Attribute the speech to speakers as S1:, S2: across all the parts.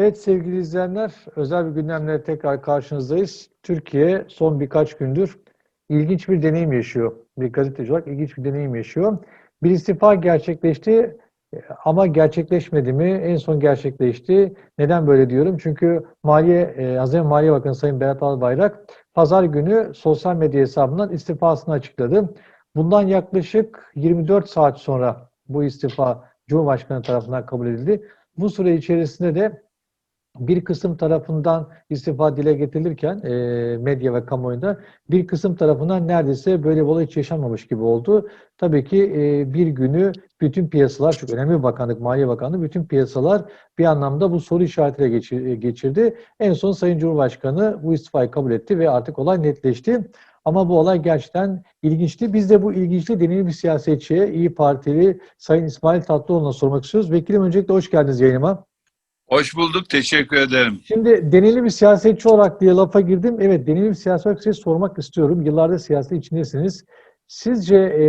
S1: Evet sevgili izleyenler, özel bir gündemle tekrar karşınızdayız. Türkiye son birkaç gündür ilginç bir deneyim yaşıyor. Bir gazeteci olarak ilginç bir deneyim yaşıyor. Bir istifa gerçekleşti ama gerçekleşmedi mi? En son gerçekleşti. Neden böyle diyorum? Çünkü Maliye, e, Hazine Maliye Bakanı Sayın Berat Albayrak pazar günü sosyal medya hesabından istifasını açıkladı. Bundan yaklaşık 24 saat sonra bu istifa Cumhurbaşkanı tarafından kabul edildi. Bu süre içerisinde de bir kısım tarafından istifa dile getirilirken e, medya ve kamuoyunda bir kısım tarafından neredeyse böyle bir olay hiç yaşanmamış gibi oldu. Tabii ki e, bir günü bütün piyasalar, çok önemli bir bakanlık, Maliye Bakanlığı, bütün piyasalar bir anlamda bu soru işaretiyle geçir, geçirdi. En son Sayın Cumhurbaşkanı bu istifayı kabul etti ve artık olay netleşti. Ama bu olay gerçekten ilginçti. Biz de bu ilginçli deneyimli bir siyasetçiye, İyi Partili Sayın İsmail Tatlıoğlu'na sormak istiyoruz. Vekilim öncelikle hoş geldiniz yayınıma.
S2: Hoş bulduk, teşekkür ederim.
S1: Şimdi deneyimli bir siyasetçi olarak diye lafa girdim. Evet, deneyimli bir siyasetçi olarak size sormak istiyorum. Yıllardır siyaset içindesiniz. Sizce e,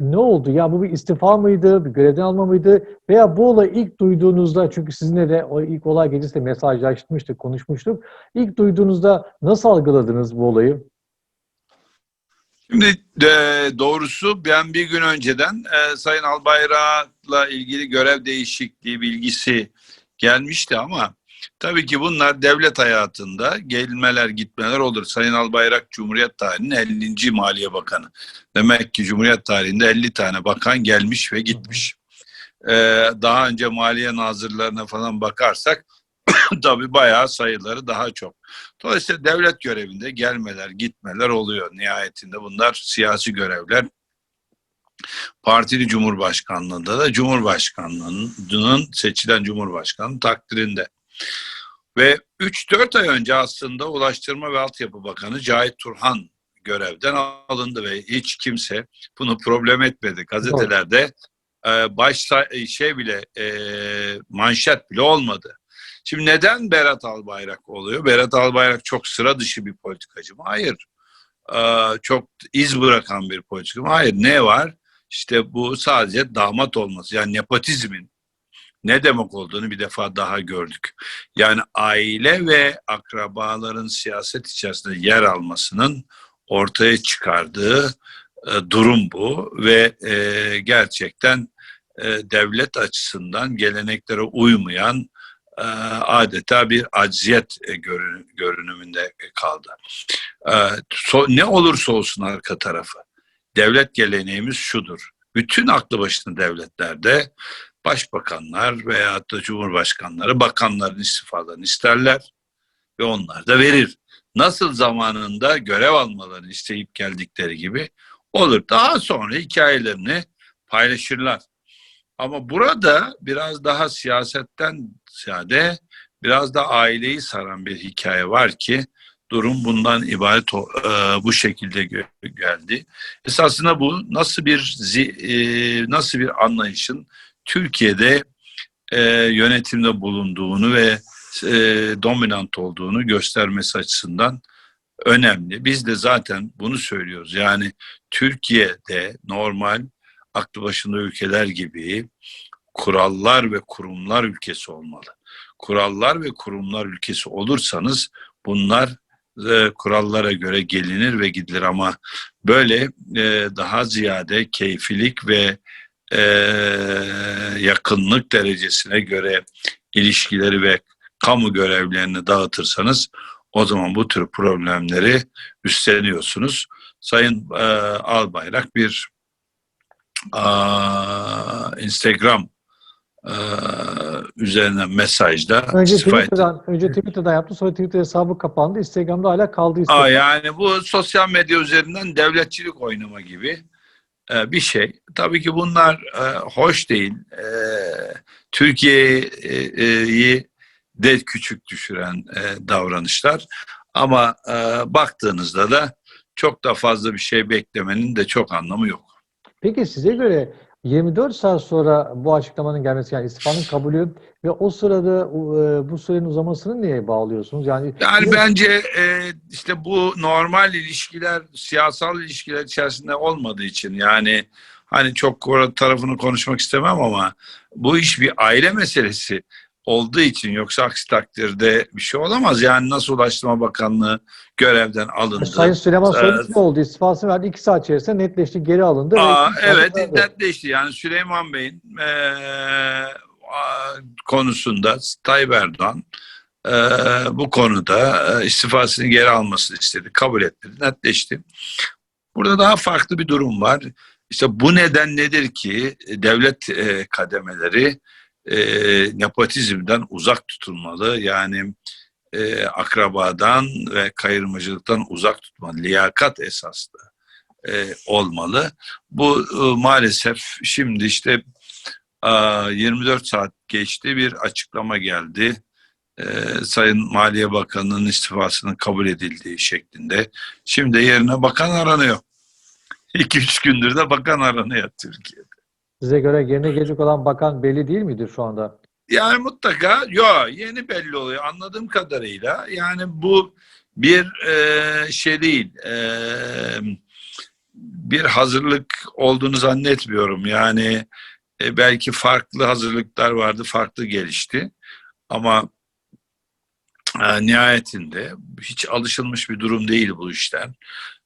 S1: ne oldu? Ya bu bir istifa mıydı, bir görevden alma mıydı? Veya bu olayı ilk duyduğunuzda, çünkü sizinle de o ilk olay gecesi mesajlaşmıştık, konuşmuştuk. İlk duyduğunuzda nasıl algıladınız bu olayı?
S2: Şimdi e, doğrusu ben bir gün önceden e, Sayın Albayrak'la ilgili görev değişikliği bilgisi gelmişti ama tabii ki bunlar devlet hayatında gelmeler gitmeler olur. Sayın Albayrak Cumhuriyet tarihinin 50. Maliye Bakanı. Demek ki Cumhuriyet tarihinde 50 tane bakan gelmiş ve gitmiş. E, daha önce maliye nazırlarına falan bakarsak tabii bayağı sayıları daha çok. Dolayısıyla devlet görevinde gelmeler, gitmeler oluyor. Nihayetinde bunlar siyasi görevler. Partili Cumhurbaşkanlığında da Cumhurbaşkanlığının seçilen Cumhurbaşkanı takdirinde. Ve 3-4 ay önce aslında Ulaştırma ve Altyapı Bakanı Cahit Turhan görevden alındı ve hiç kimse bunu problem etmedi. Gazetelerde e, baş şey bile e, manşet bile olmadı. Şimdi neden Berat Albayrak oluyor? Berat Albayrak çok sıra dışı bir politikacı mı? Hayır. Çok iz bırakan bir politikacı mı? Hayır. Ne var? İşte bu sadece damat olması. Yani nepotizmin ne demek olduğunu bir defa daha gördük. Yani aile ve akrabaların siyaset içerisinde yer almasının ortaya çıkardığı e, durum bu ve e, gerçekten e, devlet açısından geleneklere uymayan e, adeta bir acziyet e, görünümünde kaldı. E, ne olursa olsun arka tarafı, devlet geleneğimiz şudur. Bütün aklı başında devletlerde başbakanlar veya da cumhurbaşkanları bakanların istifalarını isterler ve onlar da verir. Nasıl zamanında görev almalarını isteyip geldikleri gibi olur. Daha sonra hikayelerini paylaşırlar. Ama burada biraz daha siyasetten ziyade biraz da aileyi saran bir hikaye var ki durum bundan ibaret e, bu şekilde geldi. Esasında bu nasıl bir e, nasıl bir anlayışın Türkiye'de e, yönetimde bulunduğunu ve dominant olduğunu göstermesi açısından önemli. Biz de zaten bunu söylüyoruz. Yani Türkiye'de normal aklı başında ülkeler gibi kurallar ve kurumlar ülkesi olmalı. Kurallar ve kurumlar ülkesi olursanız bunlar e, kurallara göre gelinir ve gidilir ama böyle e, daha ziyade keyfilik ve e, yakınlık derecesine göre ilişkileri ve kamu görevlerini dağıtırsanız o zaman bu tür problemleri üstleniyorsunuz. Sayın e, Albayrak bir a, Instagram a, üzerinden mesajda
S1: önce Twitter'dan, önce Twitter'dan yaptı sonra Twitter hesabı kapandı. Instagram'da hala kaldı.
S2: Aa, yani bu sosyal medya üzerinden devletçilik oynama gibi e, bir şey. Tabii ki bunlar e, hoş değil. E, Türkiye'yi de küçük düşüren e, davranışlar. Ama e, baktığınızda da çok da fazla bir şey beklemenin de çok anlamı yok.
S1: Peki size göre 24 saat sonra bu açıklamanın gelmesi yani istifanın kabulü ve o sırada e, bu sürenin uzamasını niye bağlıyorsunuz? Yani
S2: Yani bence e, işte bu normal ilişkiler, siyasal ilişkiler içerisinde olmadığı için yani hani çok tarafını konuşmak istemem ama bu iş bir aile meselesi. Olduğu için yoksa aksi takdirde bir şey olamaz. Yani nasıl Ulaştırma Bakanlığı görevden alındı.
S1: Sayın Süleyman Soylu
S2: Evet.
S1: ne oldu? İstifasını verdi. İki saat içerisinde netleşti. Geri alındı.
S2: Aa, evet
S1: verdi.
S2: netleşti. Yani Süleyman Bey'in a- konusunda Tayyip Erdoğan eee, bu konuda eee, istifasını geri almasını istedi. Kabul etmedi. Netleşti. Burada daha farklı bir durum var. İşte bu neden nedir ki e, devlet eee, kademeleri eee, nepotizmden uzak tutulmalı. Yani eee, akrabadan ve kayırmacılıktan uzak tutmalı. Liyakat esaslı eee, olmalı. Bu e, maalesef şimdi işte e, 24 saat geçti bir açıklama geldi. E, Sayın Maliye Bakanı'nın istifasının kabul edildiği şeklinde. Şimdi yerine bakan aranıyor. 2-3 gündür de bakan aranıyor Türkiye'de.
S1: Size göre yerine gelecek olan bakan belli değil midir şu anda?
S2: Yani mutlaka yo yeni belli oluyor anladığım kadarıyla. Yani bu bir e, şey değil. e, bir hazırlık olduğunu zannetmiyorum. Yani e, belki farklı hazırlıklar vardı, farklı gelişti. Ama e, nihayetinde hiç alışılmış bir durum değil bu işler.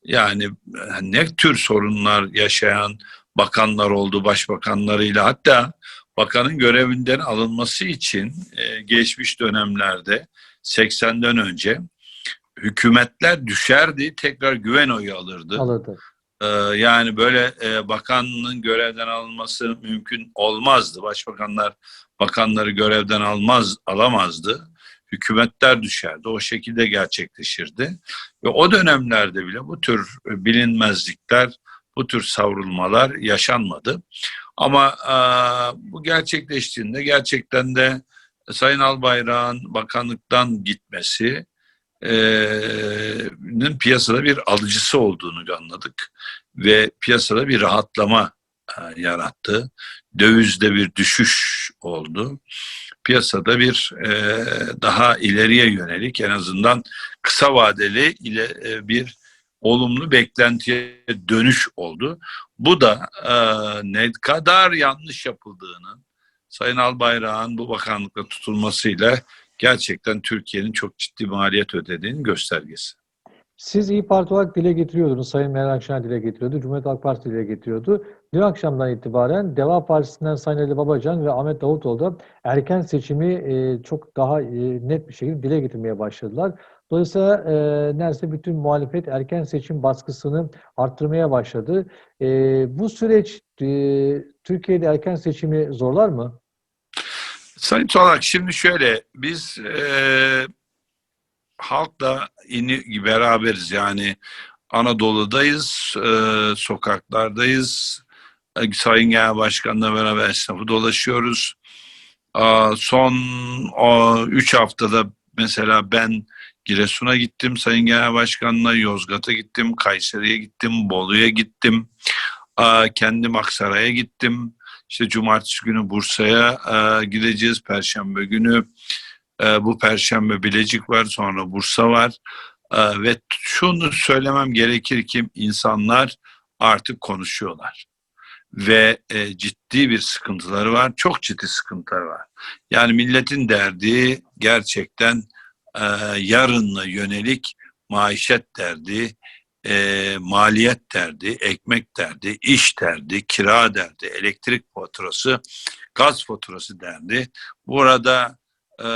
S2: Yani e, ne tür sorunlar yaşayan bakanlar oldu, başbakanlarıyla hatta bakanın görevinden alınması için e, geçmiş dönemlerde 80'den önce hükümetler düşerdi, tekrar güven oyu alırdı.
S1: Alırdı.
S2: Ee, yani böyle e, bakanın görevden alınması mümkün olmazdı. Başbakanlar bakanları görevden almaz alamazdı. Hükümetler düşerdi. O şekilde gerçekleşirdi. Ve o dönemlerde bile bu tür bilinmezlikler, bu tür savrulmalar yaşanmadı. Ama e, bu gerçekleştiğinde gerçekten de Sayın Albayrak'ın bakanlıktan gitmesi nin piyasada bir alıcısı olduğunu anladık ve piyasada bir rahatlama e, yarattı. Dövizde bir düşüş oldu. Piyasada bir e, daha ileriye yönelik en azından kısa vadeli ile e, bir olumlu beklentiye dönüş oldu. Bu da e, ne kadar yanlış yapıldığını Sayın Albayrak'ın bu bakanlıkla tutulmasıyla gerçekten Türkiye'nin çok ciddi maliyet ödediğinin göstergesi.
S1: Siz İyi Parti olarak dile getiriyordunuz. Sayın Meral Akşener dile getiriyordu. Cumhuriyet Halk Partisi dile getiriyordu. Dün akşamdan itibaren Deva Partisi'nden Sayın Ali Babacan ve Ahmet Davutoğlu da erken seçimi e, çok daha e, net bir şekilde dile getirmeye başladılar. Dolayısıyla e, neredeyse bütün muhalefet erken seçim baskısını arttırmaya başladı. E, bu süreç e, Türkiye'de erken seçimi zorlar mı?
S2: Sayın Solak şimdi şöyle biz e, halkla ini, beraberiz yani Anadolu'dayız, e, sokaklardayız. Sayın Genel Başkan'la beraber esnafı dolaşıyoruz. Son 3 haftada mesela ben Giresun'a gittim Sayın Genel Başkan'la, Yozgat'a gittim, Kayseri'ye gittim, Bolu'ya gittim, kendim Aksaray'a gittim. İşte cumartesi günü Bursa'ya gideceğiz. Perşembe günü e, bu perşembe Bilecik var, sonra Bursa var. Ve şunu söylemem gerekir ki insanlar artık konuşuyorlar. Ve e, ciddi bir sıkıntıları var. Çok ciddi sıkıntıları var. Yani milletin derdi gerçekten e, yarınla yönelik maişet derdi, e, maliyet derdi, ekmek derdi, iş derdi, kira derdi, elektrik faturası, gaz faturası derdi. Burada e,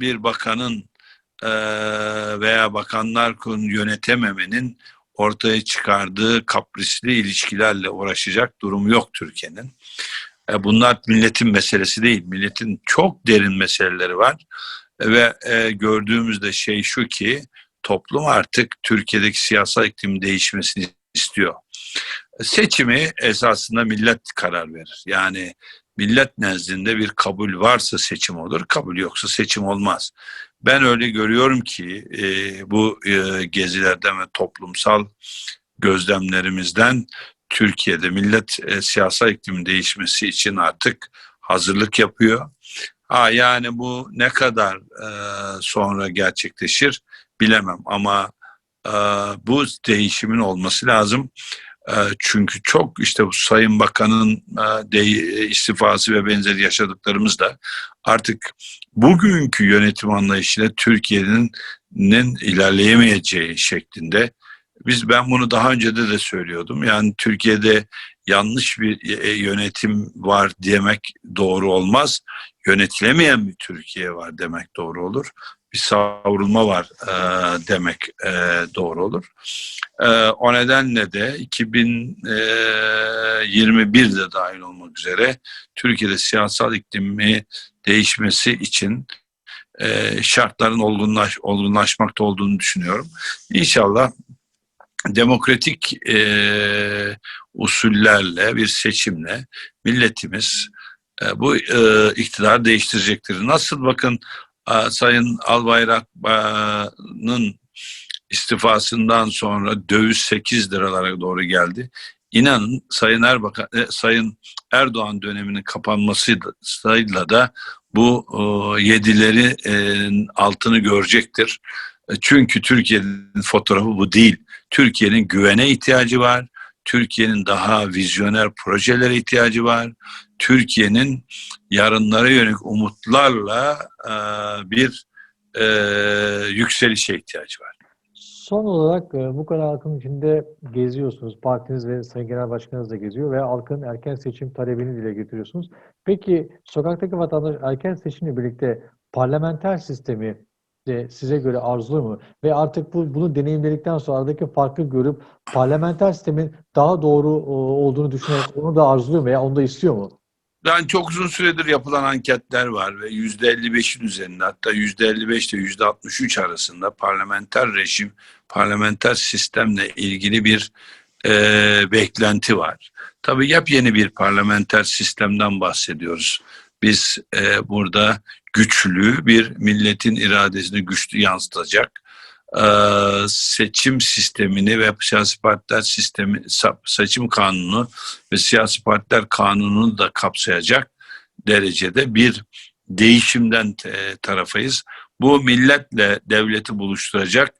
S2: bir bakanın e, veya bakanlar kurulu yönetememenin ortaya çıkardığı kaprisli ilişkilerle uğraşacak durum yok Türkiye'nin. E, bunlar milletin meselesi değil, milletin çok derin meseleleri var ve e, gördüğümüzde şey şu ki toplum artık Türkiye'deki siyasal iklimin değişmesini istiyor. Seçimi esasında millet karar verir. Yani millet nezdinde bir kabul varsa seçim olur, kabul yoksa seçim olmaz. Ben öyle görüyorum ki e, bu e, gezilerden ve toplumsal gözlemlerimizden Türkiye'de millet e, siyasal iklimin değişmesi için artık hazırlık yapıyor. Ha yani bu ne kadar e, sonra gerçekleşir bilemem ama e, bu değişimin olması lazım. E, çünkü çok işte bu Sayın Bakan'ın e, de, istifası ve benzeri yaşadıklarımız da artık bugünkü yönetim anlayışıyla Türkiye'nin nin ilerleyemeyeceği şeklinde. Biz ben bunu daha önce de de söylüyordum. Yani Türkiye'de yanlış bir e, yönetim var demek doğru olmaz. Yönetilemeyen bir Türkiye var demek doğru olur. Bir savrulma var e, demek e, doğru olur. E, o nedenle de 2021'de dahil olmak üzere Türkiye'de siyasal iklimi değişmesi için e, şartların olgunlaş, olgunlaşmakta olduğunu düşünüyorum. İnşallah demokratik e, usullerle bir seçimle milletimiz e, bu e, iktidar değiştirecektir. Nasıl bakın e, Sayın Albayrak'ın istifasından sonra döviz 8 liralara doğru geldi. İnanın Sayın Erbakan, e, Sayın Erdoğan döneminin kapanmasıyla da bu e, yedileri e, altını görecektir. E, Çünkü Türkiye'nin fotoğrafı bu değil. Türkiye'nin güvene ihtiyacı var. Türkiye'nin daha vizyoner projelere ihtiyacı var. Türkiye'nin yarınlara yönelik umutlarla e, bir e, yükselişe ihtiyacı var.
S1: Son olarak e, bu kadar halkın içinde geziyorsunuz. Partiniz ve Sayın Genel Başkanınız da geziyor ve halkın erken seçim talebini dile getiriyorsunuz. Peki sokaktaki vatandaş erken seçimle birlikte parlamenter sistemi de size göre arzuluyor mu? Ve artık bu, bunu deneyimledikten sonra aradaki farkı görüp parlamenter sistemin daha doğru olduğunu düşünerek onu da arzuluyor mu veya onu da istiyor mu?
S2: Yani çok uzun süredir yapılan anketler var ve yüzde 55'in üzerinde hatta yüzde 55 ile yüzde 63 arasında parlamenter rejim, parlamenter sistemle ilgili bir e, beklenti var. Tabii yepyeni bir parlamenter sistemden bahsediyoruz. Biz e, burada güçlü bir milletin iradesini güçlü yansıtacak e, seçim sistemini ve siyasi partiler sistemi, seçim kanunu ve siyasi partiler kanununu da kapsayacak derecede bir değişimden e, tarafıyız. Bu milletle devleti buluşturacak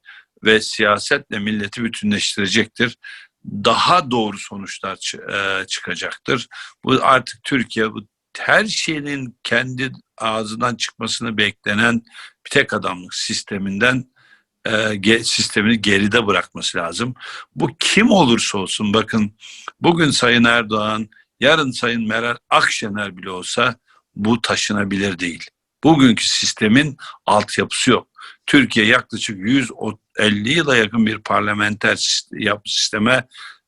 S2: ve siyasetle milleti bütünleştirecektir. Daha doğru sonuçlar e, çıkacaktır. Bu artık Türkiye bu her şeyin kendi ağzından çıkmasını beklenen bir tek adamlık sisteminden e, sistemini geride bırakması lazım. Bu kim olursa olsun bakın bugün Sayın Erdoğan, yarın Sayın Meral Akşener bile olsa bu taşınabilir değil. Bugünkü sistemin altyapısı yok. Türkiye yaklaşık 150 yıla yakın bir parlamenter sisteme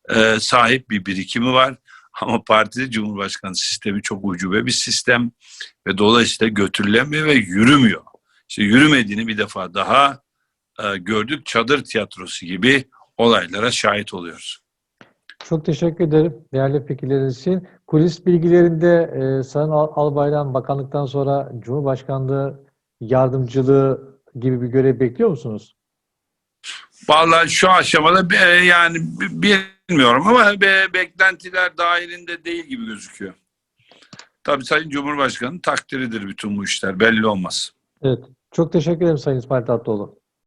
S2: e, sahip bir birikimi var. Ama partili cumhurbaşkanı sistemi çok ucube bir sistem ve dolayısıyla götürülemiyor ve yürümüyor. İşte yürümediğini bir defa daha e, gördük. Çadır tiyatrosu gibi olaylara şahit oluyoruz.
S1: Çok teşekkür ederim değerli fikirleriniz için. Kulis bilgilerinde e, Sayın Al- Albayrak'ın bakanlıktan sonra Cumhurbaşkanlığı yardımcılığı gibi bir görev bekliyor musunuz?
S2: Vallahi şu aşamada be- yani bi- bilmiyorum ama be- beklentiler dahilinde değil gibi gözüküyor. Tabii Sayın Cumhurbaşkanı takdiridir bütün bu işler belli olmaz.
S1: Evet. Çok teşekkür ederim Sayın İsmail Tatlıoğlu.